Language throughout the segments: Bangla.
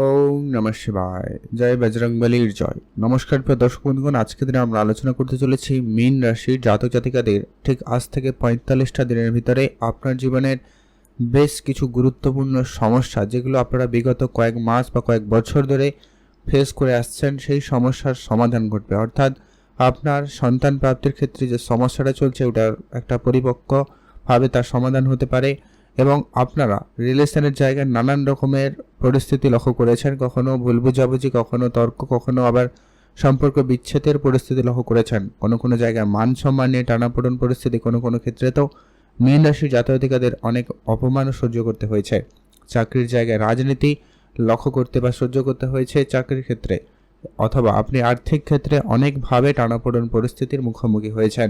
ওম নমঃ শিবায়। জয় বজরংবলীর জয়। নমস্কার প্রিয় দর্শক বন্ধুগণ আজকে দিনে আমরা আলোচনা করতে চলেছি মীন রাশির জাতক জাতিকাদের। ঠিক আজ থেকে পঁয়তাল্লিশটা দিনের ভিতরে আপনার জীবনের বেশ কিছু গুরুত্বপূর্ণ সমস্যা, যেগুলো আপনারা বিগত কয়েক মাস বা কয়েক বছর ধরে ফেস করে আসছেন, সেই সমস্যার সমাধান ঘটবে। অর্থাৎ আপনার সন্তান প্রাপ্তির ক্ষেত্রে যে সমস্যাটা চলছে, ওটার একটা পরিপক্কভাবে তার সমাধান হতে পারে। এবং আপনারা রিলেশনের জায়গায় নানান রকমের পরিস্থিতি লক্ষ্য করেছেন, কখনো ভুল বুঝাবুঝি, কখনো তর্ক, কখনো আবার সম্পর্ক বিচ্ছেদের পরিস্থিতি লক্ষ্য করেছেন। কোনো কোনো জায়গায় মান সম্মান নিয়ে টানাপোড়ন পরিস্থিতি, কোনো কোনো ক্ষেত্রে তো মীন রাশির জাতকাদের অনেক অপমানও সহ্য করতে হয়েছে। চাকরির জায়গায় রাজনীতি লক্ষ্য করতে বা সহ্য করতে হয়েছে চাকরির ক্ষেত্রে, অথবা আপনি আর্থিক ক্ষেত্রে অনেকভাবে টানাপোড়ন পরিস্থিতির মুখোমুখি হয়েছেন।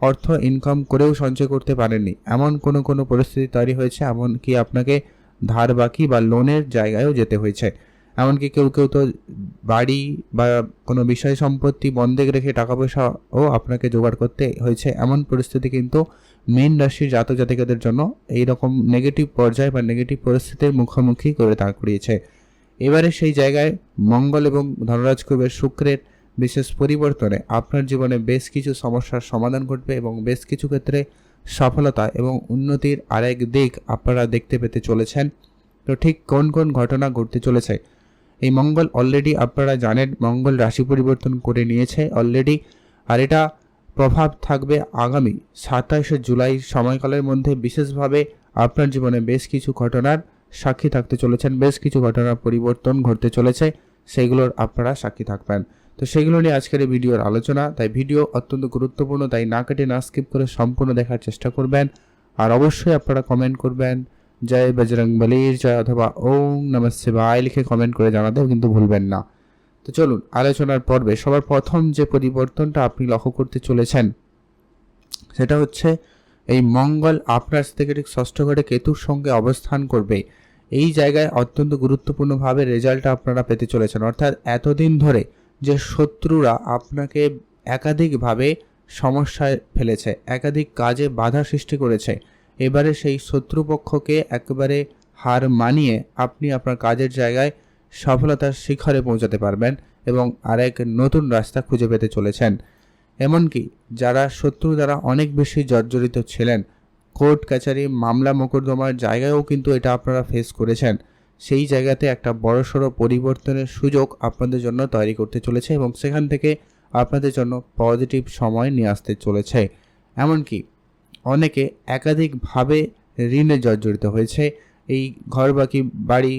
অর্থ ইনকাম করেও সঞ্চয় করতে পারেননি। এমন কোনো কোনো পরিস্থিতি তৈরি হয়েছে, এমনকি আপনাকে ধার বাকি বা লোনের জায়গায়ও যেতে হয়েছে। এমনকি কেউ কেউ তো বাড়ি বা কোনো বিষয় সম্পত্তি বন্ধক রেখে টাকা পয়সাও আপনাকে জোগাড় করতে হয়েছে। এমন পরিস্থিতি কিন্তু মেন রাশির জাতক জাতিকাদের জন্য এই রকম নেগেটিভ পর্যায় বা নেগেটিভ পরিস্থিতির মুখোমুখি করে দাঁড় করিয়েছে। এবারে সেই জায়গায় মঙ্গল এবং ধনরাজ কবির শুক্রের বিশেষ পরিবর্তনে আপনার জীবনে বেশ কিছু সমস্যার সমাধান ঘটবে এবং বেশ কিছু ক্ষেত্রে সফলতা এবং উন্নতির আরেক দিক আপনারা দেখতে পেতে চলেছেন। তো ঠিক কোন কোন ঘটনা ঘটতে চলেছে? এই মঙ্গল অলরেডি আপনারা জানেন, মঙ্গল রাশি পরিবর্তন করে নিয়েছে অলরেডি আর এটা প্রভাব থাকবে আগামী সাতাশে জুলাই সময়কালের মধ্যে। বিশেষভাবে আপনার জীবনে বেশ কিছু ঘটনার সাক্ষী থাকতে চলেছেন, বেশ কিছু ঘটনার পরিবর্তন ঘটতে চলেছে, সেগুলোর আপনারা সাক্ষী থাকবেন। তো সেগুলো নিয়ে আজকের এই ভিডিওর আলোচনা। তাই ভিডিও অত্যন্ত গুরুত্বপূর্ণ, তাই না কেটে না স্কিপ করে সম্পূর্ণ দেখার চেষ্টা করবেন। আর অবশ্যই আপনারা কমেন্ট করবেন, জয় বজরং বলির জয় অথবা ওম নমঃ শিবায় লিখে কমেন্ট করে জানাতেও কিন্তু ভুলবেন না। তো চলুন, আলোচনার পর্বে সবার প্রথম যে পরিবর্তনটা আপনি লক্ষ্য করতে চলেছেন, সেটা হচ্ছে এই মঙ্গল আপনার থেকে ঠিক ষষ্ঠ ঘরে কেতুর সঙ্গে অবস্থান করবে। এই জায়গায় অত্যন্ত গুরুত্বপূর্ণভাবে রেজাল্টটা আপনারা পেতে চলেছেন। অর্থাৎ এতদিন ধরে যে শত্রুরা আপনাকে একাধিকভাবে সমস্যায় ফেলেছে, একাধিক কাজে বাধা সৃষ্টি করেছে, এবারে সেই শত্রুপক্ষকে একেবারে হার মানিয়ে আপনি আপনার কাজের জায়গায় সফলতার শিখরে পৌঁছাতে পারবেন এবং আরেক নতুন রাস্তা খুঁজে পেতে চলেছেন। এমনকি যারা শত্রু দ্বারা অনেক বেশি জর্জরিত ছিলেন। কোর্ট কাছারি মামলা মোকদ্দমার জায়গায়ও কিন্তু এটা আপনারা ফেস করেছেন। সেই জায়গাতে একটা বড়সড় পরিবর্তনের সুযোগ আপনাদের জন্য তৈরি করতে চলেছে এবং সেখান থেকে আপনাদের জন্য পজিটিভ সময় নিয়ে আসতে চলেছে। এমনকি অনেকে একাধিকভাবে ঋণে জর্জরিত হয়েছে। এই ঘর বাকি বাড়ি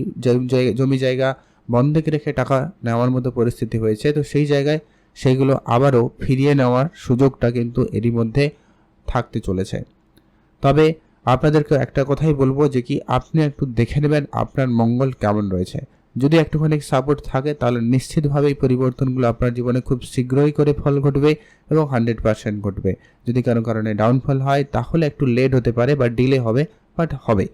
জমি জায়গা বন্ধক রেখে টাকা নেওয়ার মতো পরিস্থিতি হয়েছে। তো সেই জায়গায় সেগুলো আবারও ফিরিয়ে নেওয়ার সুযোগটা কিন্তু এরই মধ্যে থাকতে চলেছে। তবে আপনাদেরকে একটা কথাই বলব যে কি, আপনি একটু দেখে নেবেন আপনার মঙ্গল কেমন রয়েছে। যদি একটুখানি সাপোর্ট থাকে, তাহলে নিশ্চিতভাবে এই পরিবর্তনগুলো আপনার জীবনে খুব শীঘ্রই করে ফল ঘটবে এবং হান্ড্রেড পার্সেন্ট ঘটবে। যদি কারও কারণে ডাউনফল হয়, তাহলে একটু লেট হতে পারে বা ডিলে হবে বাট হবে।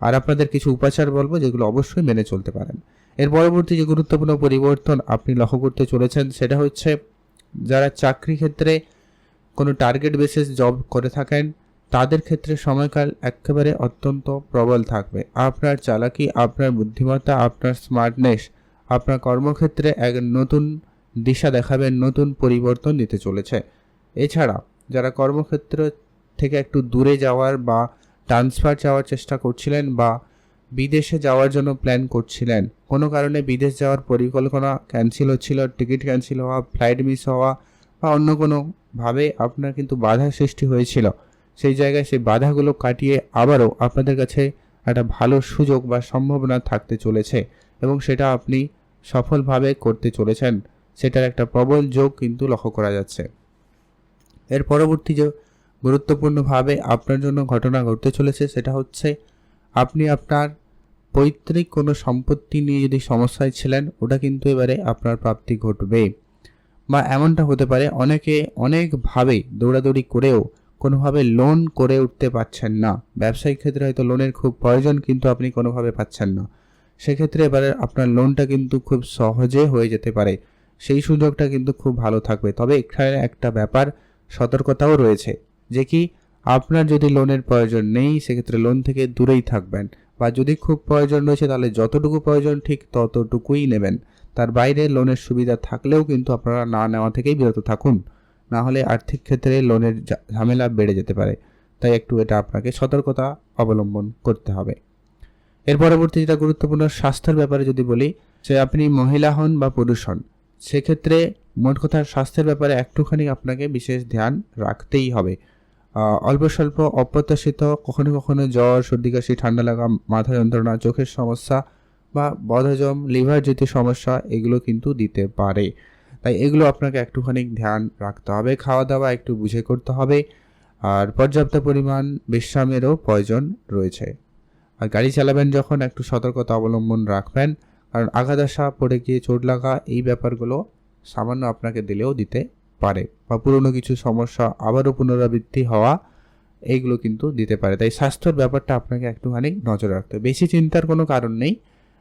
আর আপনাদের কিছু উপাচার বলব যেগুলো অবশ্যই মেনে চলতে পারেন। এর পরবর্তী যে গুরুত্বপূর্ণ পরিবর্তন আপনি লক্ষ্য করতে চলেছেন, সেটা হচ্ছে যারা চাকরি ক্ষেত্রে কোনো টার্গেট বেসিস জব করে থাকেন তাদের ক্ষেত্রে সময়কাল একেবারে অত্যন্ত প্রবল থাকবে। আপনার চালাকি, আপনার বুদ্ধিমত্তা, আপনার স্মার্টনেস আপনার কর্মক্ষেত্রে এক নতুন দিশা দেখাবে, নতুন পরিবর্তন দিতে চলেছে। এছাড়া, যারা কর্মক্ষেত্র থেকে একটু দূরে যাওয়ার বা ট্রান্সফার যাওয়ার চেষ্টা করছিলেন বা বিদেশে যাওয়ার জন্য প্ল্যান করছিলেন, কোনো কারণে বিদেশ যাওয়ার পরিকল্পনা ক্যান্সেল হচ্ছিল টিকিট ক্যান্সেল হওয়া ফ্লাইট মিস হওয়া বা অন্য কোনোভাবে আপনার কিন্তু বাধা সৃষ্টি হয়েছিল। সেই জায়গায় সেই বাধাগুলো কাটিয়ে আবারও আপনাদের কাছে একটা ভালো সুযোগ বা সম্ভাবনা থাকতে চলেছে এবং সেটা আপনি সফলভাবে করতে চলেছেন। সেটার একটা প্রবল যোগ কিন্তু লক্ষ্য করা যাচ্ছে। এর পরবর্তী যে গুরুত্বপূর্ণভাবে আপনার জন্য ঘটনা ঘটতে চলেছে সেটা হচ্ছে আপনি আপনার পৈতৃক কোনো সম্পত্তি নিয়ে যদি সমস্যায় ছিলেন, ওটা কিন্তু এবারে আপনার প্রাপ্তি ঘটবে। বা এমনটা হতে পারে অনেকে অনেকভাবে দৌড়াদৌড়ি করেও কোনোভাবে লোন করে উঠতে পারছেন না। ব্যবসায়িক ক্ষেত্রে হয়তো লোনের খুব প্রয়োজন, কিন্তু আপনি কোনোভাবে পাচ্ছেন না। সেক্ষেত্রে এবারে আপনার লোনটা কিন্তু খুব সহজে হয়ে যেতে পারে। সেই সুযোগটা কিন্তু খুব ভালো থাকবে। তবে এখানে একটা ব্যাপার, সতর্কতাও রয়েছে যে কি, আপনার যদি লোনের প্রয়োজন নেই, সেক্ষেত্রে লোন থেকে দূরেই থাকবেন। বা যদি খুব প্রয়োজন রয়েছে, তাহলে যতটুকু প্রয়োজন, ঠিক ততটুকুই নেবেন। তার বাইরে লোনের সুবিধা থাকলেও কিন্তু আপনারা না নেওয়া থেকেই বিরত থাকুন। না হলে আর্থিক ক্ষেত্রে লোনের ঝামেলা বেড়ে যেতে পারে। তাই একটু এটা আপনাকে সতর্কতা অবলম্বন করতে হবে। এর পরবর্তী যেটা গুরুত্বপূর্ণ, স্বাস্থ্যের ব্যাপারে যদি বলি সে আপনি মহিলা হন বা পুরুষ হন, সেক্ষেত্রে মোট কথা স্বাস্থ্যের ব্যাপারে একটুখানি আপনাকে বিশেষ ধ্যান রাখতেই হবে। অল্প স্বল্প অপ্রত্যাশিত, কখনো কখনো জ্বর, সর্দি কাশি, ঠান্ডা লাগা, মাথা যন্ত্রণা, চোখের সমস্যা বা বদহজম, লিভার জাতীয় সমস্যা, এগুলো কিন্তু দিতে পারে। তাই এগুলো আপনাকে একটুখানি ধ্যান রাখতে হবে খাওয়া দাওয়া একটু বুঝে করতে হবে। আর পর্যাপ্ত পরিমাণ বিশ্রামেরও প্রয়োজন রয়েছে। আর গাড়ি চালাবেন যখন একটু সতর্কতা অবলম্বন রাখবেন, কারণ আঘাত আসা পড়ে গিয়ে চোট লাগা, এই ব্যাপারগুলো সামান্য আপনাকে দিলেও দিতে পারে। বা পুরনো কিছু সমস্যা আবারও পুনরাবৃত্তি হওয়া, এইগুলো কিন্তু দিতে পারে। তাই স্বাস্থ্যর ব্যাপারটা আপনাকে একটুখানি নজর রাখতে বেশি চিন্তার কোনো কারণ নেই।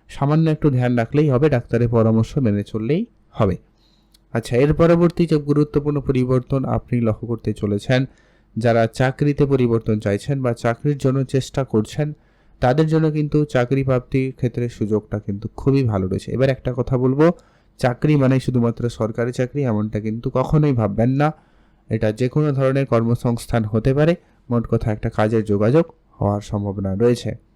সামান্য একটু ধ্যান রাখলেই হবে, ডাক্তারের পরামর্শ মেনে চললেই হবে। আচ্ছা এর পরবর্তী যে গুরুত্বপূর্ণ পরিবর্তন আপনি লক্ষ্য করতে চলেছেন, যারা চাকরিতে পরিবর্তন চাইছেন বা চাকরির জন্য চেষ্টা করছেন, তাদের জন্য কিন্তু চাকরি প্রাপ্তির ক্ষেত্রে সুযোগটা কিন্তু খুবই ভালো রয়েছে। এবার একটা কথা বলব, চাকরি মানে শুধুমাত্র সরকারি চাকরি এমনটা কিন্তু কখনোই ভাববেন না। এটা যে কোনো ধরনের কর্মসংস্থান হতে পারে, মোট কথা একটা কাজের যোগাযোগ হওয়ার সম্ভাবনা রয়েছে।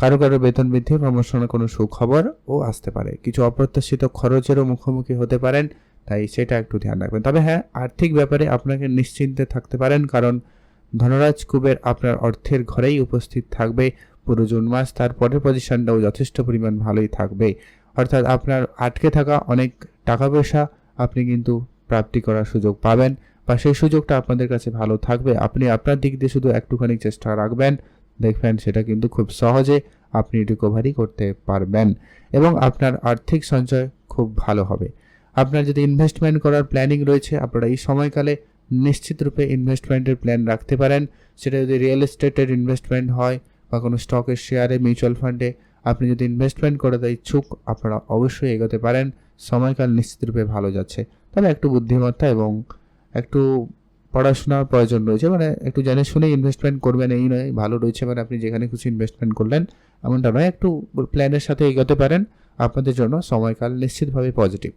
কারও কারও বেতন বৃদ্ধি প্রমোশনের কোনো সুখবরও আসতে পারে। কিছু অপ্রত্যাশিত খরচেরও মুখোমুখি হতে পারেন, তাই সেটা একটু ধ্যান রাখবেন। তবে হ্যাঁ আর্থিক ব্যাপারে আপনাকে নিশ্চিন্তে থাকতে পারেন, কারণ ধনরাজ কুবের আপনার অর্থের ঘরেই উপস্থিত থাকবে পুরো জুন মাস, তার পরের পজিশনটাও যথেষ্ট পরিমাণ ভালোই থাকবে। অর্থাৎ আপনার আটকে থাকা অনেক টাকা পয়সা আপনি কিন্তু প্রাপ্তি করার সুযোগ পাবেন, বা সেই সুযোগটা আপনাদের কাছে ভালো থাকবে। আপনি আপনার দিক দিয়ে শুধু একটুখানি চেষ্টা রাখবেন দেখবেন সেটা কিন্তু খুব সহজে আপনি রিকভারি করতে পারবেন এবং আপনার আর্থিক সঞ্চয় খুব ভালো হবে। আপনার যদি ইনভেস্টমেন্ট করার প্ল্যানিং রয়েছে, আপনারা এই সময়কালে নিশ্চিত রূপে ইনভেস্টমেন্টের প্ল্যান রাখতে পারেন। সেটা যদি রিয়েল এস্টেটের ইনভেস্টমেন্ট হয় বা কোনো স্টকের শেয়ারে মিউচুয়াল ফান্ডে আপনি যদি ইনভেস্টমেন্ট করতে ইচ্ছুক, আপনারা অবশ্যই এগোতে পারেন। সময়কাল নিশ্চিত রূপে ভালো যাচ্ছে। তবে একটু বুদ্ধিমত্তা এবং একটু পড়াশোনার প্রয়োজন রয়েছে মানে একটু জেনে শুনে ইনভেস্টমেন্ট করবেন, এই নয়, ভালো রয়েছে মানে আপনি যেখানে খুশি ইনভেস্টমেন্ট করলেন, এমনটা নয়, একটু প্ল্যানের সাথে এগোতে পারেন, আপনাদের জন্য সময়কাল নিশ্চিতভাবে পজিটিভ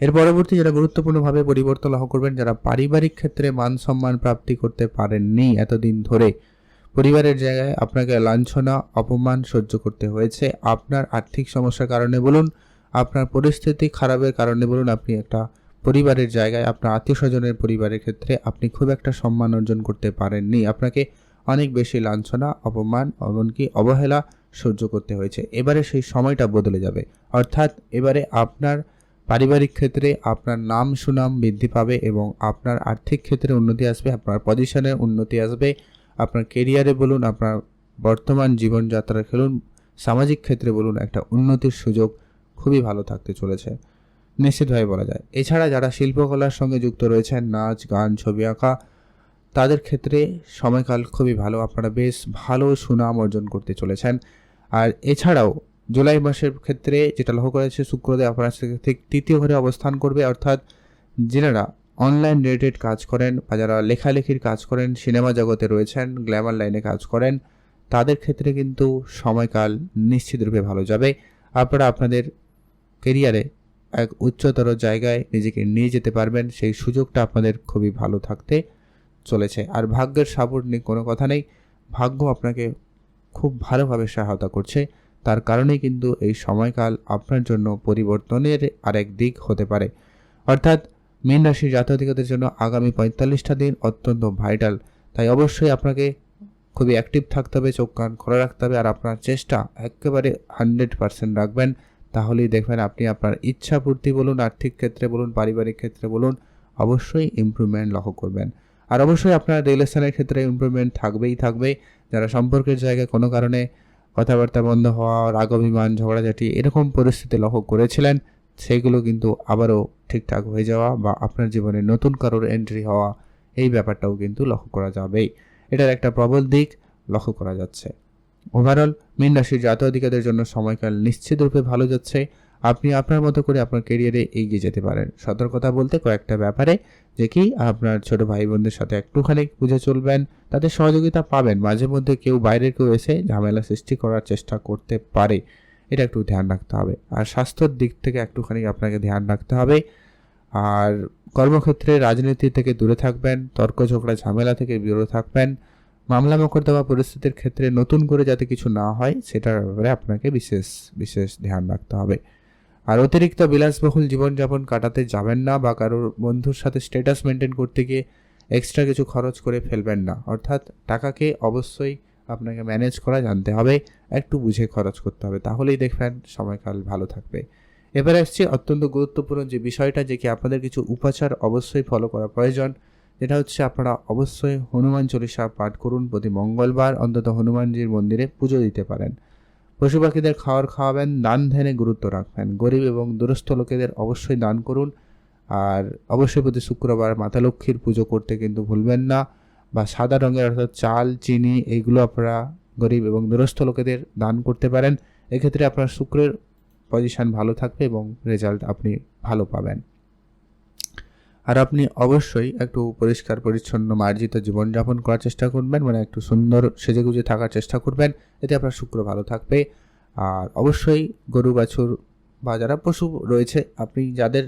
এর পরবর্তী যারা গুরুত্বপূর্ণভাবে পরিবর্তন লক্ষ্য করবেন, যারা পারিবারিক ক্ষেত্রে মান সম্মান প্রাপ্তি করতে পারেননি এতদিন ধরে, পরিবারের জায়গায় আপনাকে লাঞ্ছনা, অপমান সহ্য করতে হয়েছে, আপনার আর্থিক সমস্যার কারণে বলুন, আপনার পরিস্থিতি খারাপের কারণে বলুন, আপনি একটা পরিবারের জায়গায়, আপনার আত্মীয় স্বজনের পরিবারের ক্ষেত্রে আপনি খুব একটা সম্মান অর্জন করতে পারেননি। আপনাকে অনেক বেশি লাঞ্ছনা, অপমান, এমনকি অবহেলা সহ্য করতে হয়েছে। এবারে সেই সময়টা বদলে যাবে। অর্থাৎ এবারে আপনার পারিবারিক ক্ষেত্রে আপনার নাম সুনাম বৃদ্ধি পাবে এবং আপনার আর্থিক ক্ষেত্রে উন্নতি আসবে, আপনার পজিশনের উন্নতি আসবে, আপনার কেরিয়ারে বলুন, আপনার বর্তমান জীবনযাত্রার খেলুন, সামাজিক ক্ষেত্রে বলুন, একটা উন্নতির সুযোগ খুবই ভালো থাকতে চলেছে। নিশ্চিতভাবে বলা যায়। এছাড়া যারা শিল্পকলার সঙ্গে যুক্ত রয়েছেন, নাচ, গান, ছবি আঁকা, তাদের ক্ষেত্রে সময়কাল খুবই ভালো। আপনারা বেশ ভালো সুনাম অর্জন করতে চলেছেন। আর এছাড়াও জুলাই মাসের ক্ষেত্রে যেটা লক্ষ্য করেছে শুক্রদেব আপনার ঠিক তৃতীয় ঘরে অবস্থান করবে। অর্থাৎ যেনারা অনলাইন রিলেটেড কাজ করেন বা যারা লেখালেখির কাজ করেন, সিনেমা জগতে রয়েছেন গ্ল্যামার লাইনে কাজ করেন, তাদের ক্ষেত্রে কিন্তু সময়কাল নিশ্চিতরূপে ভালো যাবে। আপনারা আপনাদের কেরিয়ারে এক উচ্চতর জায়গায় নিজেকে নিয়ে যেতে পারবেন, সেই সুযোগটা আপনাদের খুবই ভালো থাকতে চলেছে। আর ভাগ্যের সাপোর্ট নিয়ে কোনো কথা নেই। ভাগ্য আপনাকে খুব ভালোভাবে সহায়তা করছে। তার কারণেই কিন্তু এই সময়কাল আপনার জন্য পরিবর্তনের আরেক দিক হতে পারে। অর্থাৎ মীন রাশির জাতকদের জন্য আগামী পঁয়তাল্লিশটা দিন অত্যন্ত ভাইটাল। তাই অবশ্যই আপনাকে খুবই অ্যাক্টিভ থাকতে হবে, চোখ কান খোলা রাখতে হবে, আর আপনার চেষ্টা একেবারে হান্ড্রেড পার্সেন্ট রাখবেন। তাহলেই দেখবেন আপনি আপনার ইচ্ছা পূর্তি বলুন, আর্থিক ক্ষেত্রে বলুন, পারিবারিক ক্ষেত্রে বলুন, অবশ্যই ইমপ্রুভমেন্ট লক্ষ্য করবেন। আর অবশ্যই আপনার রিলেশনের ক্ষেত্রে ইমপ্রুভমেন্ট থাকবেই থাকবে। যারা সম্পর্কের জায়গায় কোনো কারণে কথাবার্তা বন্ধ হওয়া, রাগ, অভিমান, ঝগড়াঝাটি এরকম পরিস্থিতি লক্ষ্য করেছিলেন সেইগুলো কিন্তু আবারও ঠিকঠাক হয়ে যাওয়া বা আপনার জীবনে নতুন কারোর এন্ট্রি হওয়া, এই ব্যাপারটাও কিন্তু লক্ষ্য করা যাবেই। এটার একটা প্রবল দিক লক্ষ্য করা যাচ্ছে। ওভারঅল মীন রাশির জাতীয় অধিকারদের জন্য সময়কাল নিশ্চিতরূপে ভালো যাচ্ছে। আপনি আপনার মতো করে আপনার কেরিয়ারে এগিয়ে যেতে পারেন। সতর্কতা বলতে কয়েকটা ব্যাপারে, যে কি আপনার ছোট ভাই বোনদের সাথে একটুখানি বুঝে চলবেন, তাদের সহযোগিতা পাবেন। মাঝে মধ্যে কেউ বাইরের কেউ এসে ঝামেলা সৃষ্টি করার চেষ্টা করতে পারে। এটা একটু ধ্যান রাখতে হবে। আর স্বাস্থ্যর দিক থেকে একটুখানি আপনাকে ধ্যান রাখতে হবে। আর কর্মক্ষেত্রে রাজনীতি থেকে দূরে থাকবেন তর্ক ঝগড়া ঝামেলা থেকে দূরে থাকবেন। মামলা মোকদ্দমা পরিস্থিতির ক্ষেত্রে নতুন করে যাতে কিছু না হয়, সেটার ব্যাপারে আপনাকে বিশেষ বিশেষ ধ্যান রাখতে হবে। আর অতিরিক্ত বিলাসবহুল জীবনযাপন কাটাতে যাবেন না বা কারোর বন্ধুর সাথে স্ট্যাটাস মেনটেন করতে গিয়ে এক্সট্রা কিছু খরচ করে ফেলবেন না। অর্থাৎ টাকাকে অবশ্যই আপনাকে ম্যানেজ করা, জানতে হবে, একটু বুঝে খরচ করতে হবে। তাহলেই দেখবেন সময়কাল ভালো থাকবে। এবার আসছে অত্যন্ত গুরুত্বপূর্ণ যে বিষয়টা, যে কি আপনাদের কিছু উপাচার অবশ্যই ফলো করা প্রয়োজন। যেটা হচ্ছে আপনারা অবশ্যই হনুমান চল্লিশা পাঠ করুন। প্রতি মঙ্গলবার অন্তত হনুমানজির মন্দিরে পুজো দিতে পারেন। পশু পাখিদের খাওয়ার খাওয়াবেন, দান ধ্যানে গুরুত্ব রাখবেন। গরিব এবং দুরস্থ লোকেদের অবশ্যই দান করুন। আর অবশ্যই প্রতি শুক্রবার মাতা লক্ষ্মীর পুজো করতে কিন্তু ভুলবেন না বা সাদা রঙের অর্থাৎ চাল, চিনি এইগুলো আপনারা গরিব এবং দুরস্থ লোকেদের দান করতে পারেন। এক্ষেত্রে আপনার শুক্রের পজিশন ভালো থাকবে এবং রেজাল্ট আপনি ভালো পাবেন। আর আপনি অবশ্যই একটু পরিষ্কার, পরিচ্ছন্ন, মার্জিত জীবনযাপন করার চেষ্টা করবেন মানে একটু সুন্দর সেজেগুজে থাকার চেষ্টা করবেন। এতে আপনার শুক্র ভালো থাকবে। আর অবশ্যই গরু বাছুর বা যারা পশু রয়েছে, আপনি যাদের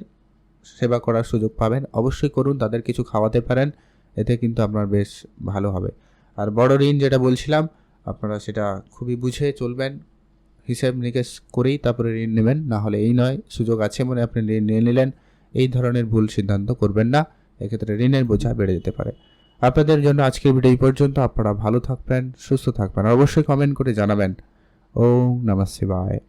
সেবা করার সুযোগ পাবেন, অবশ্যই করুন, তাদের কিছু খাওয়াতে পারেন, এতে কিন্তু আপনার বেশ ভালো হবে। আর বড় ঋণ যেটা বলছিলাম, আপনারা সেটা খুবই বুঝে চলবেন, হিসেব নিকেশ করেই তারপরে ঋণ নেবেন, না হলে এই নয়, সুযোগ আছে মনে আপনি ঋণ নিয়ে নিলেন। এই ধরনের ভুল সিদ্ধান্ত করবেন না। এক্ষেত্রে ঋণের বোঝা বেড়ে যেতে পারে। আপনাদের জন্য আজকের ভিডিও এই পর্যন্ত। আপনারা ভালো থাকবেন, সুস্থ থাকবেন অবশ্যই কমেন্ট করে জানাবেন। ও নমঃ শিবায়।